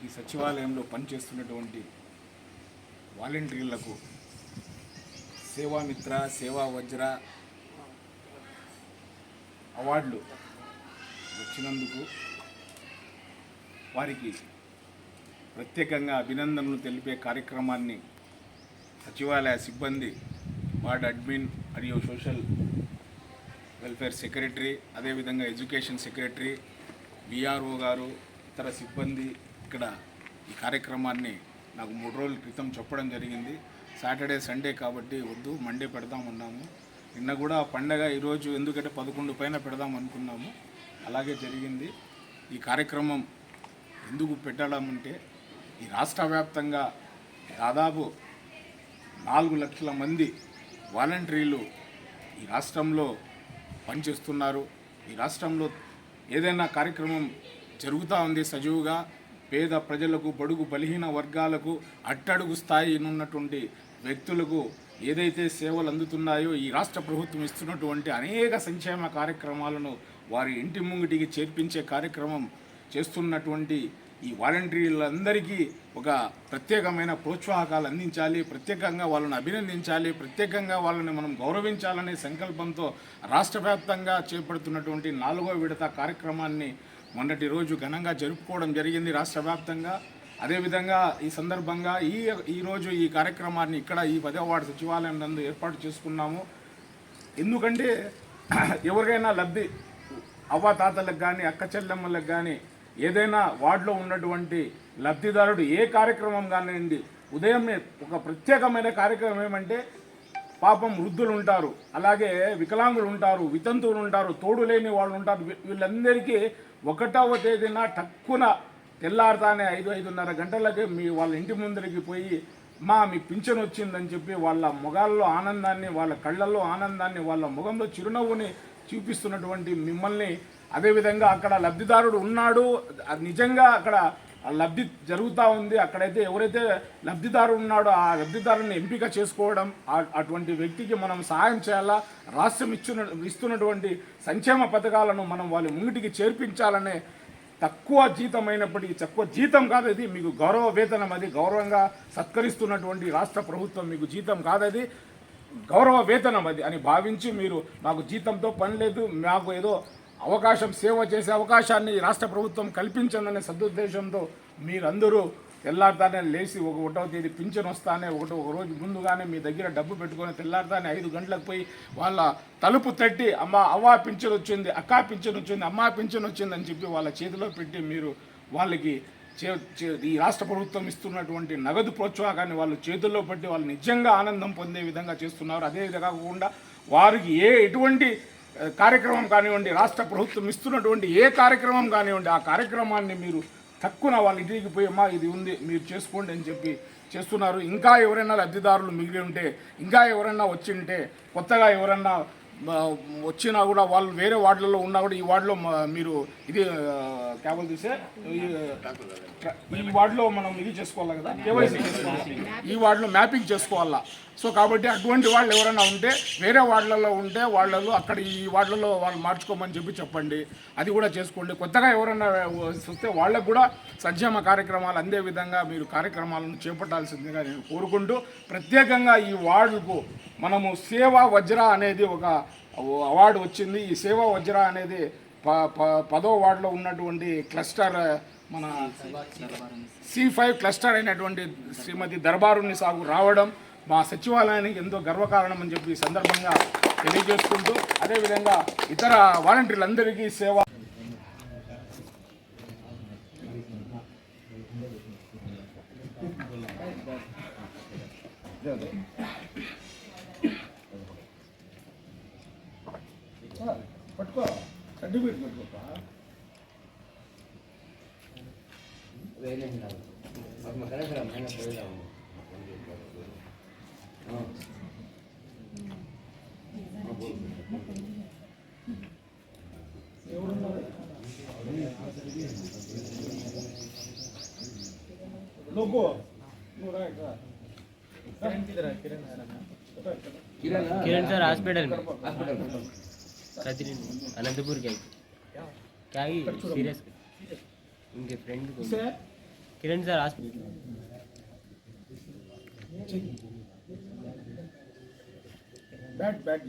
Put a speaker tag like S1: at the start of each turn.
S1: ఈ సచివాలయంలో పనిచేస్తున్నటువంటి వాలంటీర్లకు సేవామిత్ర సేవా వజ్ర అవార్డులు వచ్చినందుకు వారికి ప్రత్యేకంగా అభినందనలు తెలిపే కార్యక్రమాన్ని సచివాలయ సిబ్బంది వార్డ్ అడ్మిన్ మరియు సోషల్ వెల్ఫేర్ సెక్రటరీ అదేవిధంగా ఎడ్యుకేషన్ సెక్రటరీ విఆర్ఓ గారు ఇతర సిబ్బంది ఇక్కడ ఈ కార్యక్రమాన్ని నాకు మూడు రోజుల క్రితం చెప్పడం జరిగింది. సాటర్డే సండే కాబట్టి వద్దు మండే పెడదాం ఉన్నాము నిన్న కూడా పండగ ఈరోజు ఎందుకంటే పదకొండు పైన పెడదాం అనుకున్నాము. అలాగే జరిగింది. ఈ కార్యక్రమం ఎందుకు పెట్టడమంటే ఈ రాష్ట్ర వ్యాప్తంగా దాదాపు నాలుగు లక్షల మంది వాలంటీర్లు ఈ రాష్ట్రంలో పనిచేస్తున్నారు. ఈ రాష్ట్రంలో ఏదైనా కార్యక్రమం జరుగుతూ ఉంది సజీవుగా పేద ప్రజలకు బడుగు బలహీన వర్గాలకు అట్టడుగు స్థాయి ఉన్నటువంటి వ్యక్తులకు ఏదైతే సేవలు అందుతున్నాయో ఈ రాష్ట్ర ప్రభుత్వం ఇస్తున్నటువంటి అనేక సంక్షేమ కార్యక్రమాలను వారి ఇంటి ముంగిటికి చేర్పించే కార్యక్రమం చేస్తున్నటువంటి ఈ వాలంటీర్లందరికీ ఒక ప్రత్యేకమైన ప్రోత్సాహకాలు అందించాలి ప్రత్యేకంగా వాళ్ళని అభినందించాలి ప్రత్యేకంగా వాళ్ళని మనం గౌరవించాలనే సంకల్పంతో రాష్ట్రవ్యాప్తంగా చేపడుతున్నటువంటి నాలుగో విడత కార్యక్రమాన్ని మొన్నటి రోజు ఘనంగా జరుపుకోవడం జరిగింది రాష్ట్ర వ్యాప్తంగా. అదేవిధంగా ఈ సందర్భంగా ఈ ఈరోజు ఈ కార్యక్రమాన్ని ఇక్కడ ఈ పదవ వార్డు సచివాలయం నందు ఏర్పాటు చేసుకున్నాము. ఎందుకంటే ఎవరికైనా లబ్ధి అవ్వాతాతలకు కానీ అక్క చెల్లెమ్మలకు కానీ ఏదైనా వార్డులో ఉన్నటువంటి లబ్ధిదారుడు ఏ కార్యక్రమం కానివ్వండి ఉదయమే ఒక ప్రత్యేకమైన కార్యక్రమం ఏమంటే పాపం వృద్ధులు ఉంటారు అలాగే వికలాంగులు ఉంటారు వితంతువులు ఉంటారు తోడు లేని వాళ్ళు ఉంటారు వీళ్ళందరికీ ఒకటవ తేదీన టక్కున తెల్లారుతానే ఐదు ఐదున్నర గంటలకి మీ వాళ్ళ ఇంటి ముందరికి పోయి మా మీ పింఛన్ వచ్చిందని చెప్పి వాళ్ళ మొగాల్లో ఆనందాన్ని వాళ్ళ కళ్ళల్లో ఆనందాన్ని వాళ్ళ ముఖంలో చిరునవ్వుని చూపిస్తున్నటువంటి మిమ్మల్ని అదేవిధంగా అక్కడ లబ్ధిదారుడు ఉన్నాడు నిజంగా అక్కడ లబ్ధి జరుగుతూ ఉంది. అక్కడైతే ఎవరైతే లబ్ధిదారు ఉన్నాడో ఆ లబ్ధిదారుని ఎంపిక చేసుకోవడం అటువంటి వ్యక్తికి మనం సహాయం చేయాలా? రాష్ట్రం ఇచ్చిన ఇస్తున్నటువంటి సంక్షేమ పథకాలను మనం వాళ్ళ ముంగిటికి చేర్పించాలనే తక్కువ జీతం అయినప్పటికీ తక్కువ జీతం కాదు మీకు గౌరవ వేతనం అది. గౌరవంగా సత్కరిస్తున్నటువంటి రాష్ట్ర ప్రభుత్వం మీకు జీతం కాదది గౌరవ వేతనం అది అని భావించి మీరు మాకు జీతంతో పని లేదు. మాకు ఏదో అవకాశం సేవ చేసే అవకాశాన్ని ఈ రాష్ట్ర ప్రభుత్వం కల్పించిందనే సదుద్దేశంతో మీరందరూ తెల్లారితానే లేచి ఒక ఒకటో తేదీ పింఛన్ వస్తానే ఒకటో ఒక రోజు ముందుగానే మీ దగ్గర డబ్బు పెట్టుకొని తెల్లారితానే ఐదు గంటలకు పోయి వాళ్ళ తలుపు తట్టి అమ్మ అవ్వ పింఛన్ వచ్చింది అక్కా పింఛన్ వచ్చింది అమ్మా పింఛన్ వచ్చింది అని చెప్పి వాళ్ళ చేతిలో పెట్టి మీరు వాళ్ళకి చే- చే- ఈ రాష్ట్ర ప్రభుత్వం ఇస్తున్నటువంటి నగదు ప్రోత్సాహాన్ని వాళ్ళు చేతుల్లో పెట్టి వాళ్ళు నిజంగా ఆనందం పొందే విధంగా చేస్తున్నారు. అదే కాకుండా వారికి ఏ ఎటువంటి కార్యక్రమం కానివ్వండి రాష్ట్ర ప్రభుత్వం ఇస్తున్నటువంటి ఏ కార్యక్రమం కానివ్వండి ఆ కార్యక్రమాన్ని మీరు తక్కువ వాళ్ళ ఇంటికి పోయమ్మా ఇది ఉంది మీరు చేసుకోండి అని చెప్పి చేస్తున్నారు. ఇంకా ఎవరైనా లబ్ధిదారులు మిగిలి ఉంటే ఇంకా ఎవరైనా వచ్చి ఉంటే కొత్తగా ఎవరైనా వచ్చినా కూడా వాళ్ళు వేరే వార్డులలో ఉన్నా కూడా ఈ వార్డులో మీరు ఇది కేవలం తీసే ఈ, ఈ వార్డులో మనం ఇది చేసుకోవాలి కదా? కేవైసీ చేసుకోవాలి. ఈ వార్డులో మ్యాపింగ్ చేసుకోవాలా? సో కాబట్టి అటువంటి వాళ్ళు ఎవరైనా ఉంటే వేరే వార్డులలో ఉంటే వాళ్ళలో అక్కడ ఈ వార్డులలో వాళ్ళు మార్చుకోమని చెప్పి చెప్పండి. అది కూడా చేసుకోండి. కొత్తగా ఎవరైనా వస్తే వాళ్ళకు కూడా సంక్షేమ కార్యక్రమాలు అందే విధంగా మీరు కార్యక్రమాలను చేపట్టాల్సిందిగా నేను కోరుకుంటూ ప్రత్యేకంగా ఈ వార్డుకు మనము సేవా వజ్ర అనేది ఒక అవార్డు వచ్చింది. ఈ సేవా వజ్ర అనేది ప ప- పదో వార్డులో ఉన్నటువంటి క్లస్టర్ మన సి ఫైవ్ క్లస్టర్ అయినటువంటి శ్రీమతి దర్బారుని సాగు రావడం మా సచివాలయానికి ఎంతో గర్వకారణం అని చెప్పి ఈ సందర్భంగా తెలియజేసుకుంటూ అదేవిధంగా ఇతర వాలంటీర్లందరికీ సేవ పట్టుకో సర్టిఫికేట్ పట్టుకోపా లోకో నువ్వు రా ఇక్కడ.
S2: किरण सर हॉस्पिटल में कदरी नहीं अनंतपुर गई। क्या ही सीरियस उनके फ्रेंड
S1: को
S2: किरण सर आज
S1: बैठ बैठ